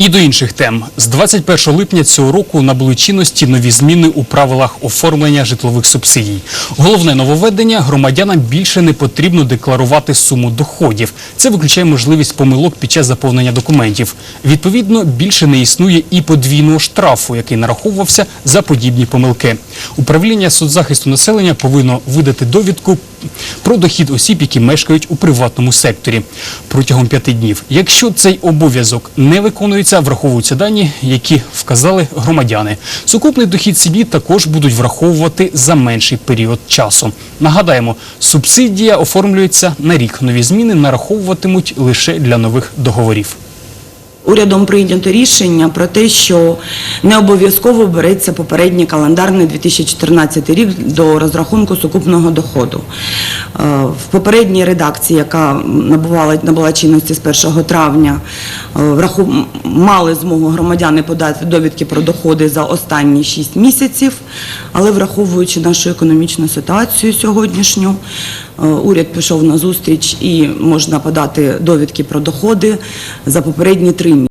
І до інших тем з 21 липня цього року набули чинності нові зміни у правилах оформлення житлових субсидій. Головне нововведення – громадянам більше не потрібно декларувати суму доходів. Це виключає можливість помилок під час заповнення документів. Відповідно, більше не існує і подвійного штрафу, який нараховувався за подібні помилки. Управління соцзахисту населення повинно видати довідку про дохід осіб, які мешкають у приватному секторі протягом п'яти днів. Якщо цей обов'язок не виконується, враховуються дані, які вказали громадяни. Сукупний дохід сім'ї також будуть враховувати за менший період часу. Нагадаємо, субсидія оформлюється на рік. Нові зміни нараховуватимуть лише для нових договорів. Урядом прийнято рішення про те, що не обов'язково береться попередній календарний 2014 рік до розрахунку сукупного доходу. Е, В попередній редакції, яка набувала набула чинності з 1 травня, е, враху- мали змогу громадяни подати довідки про доходи за останні 6 місяців, але враховуючи нашу економічну ситуацію сьогоднішню, е, уряд пішов на зустріч і можна подати довідки про доходи за попередні три місяці.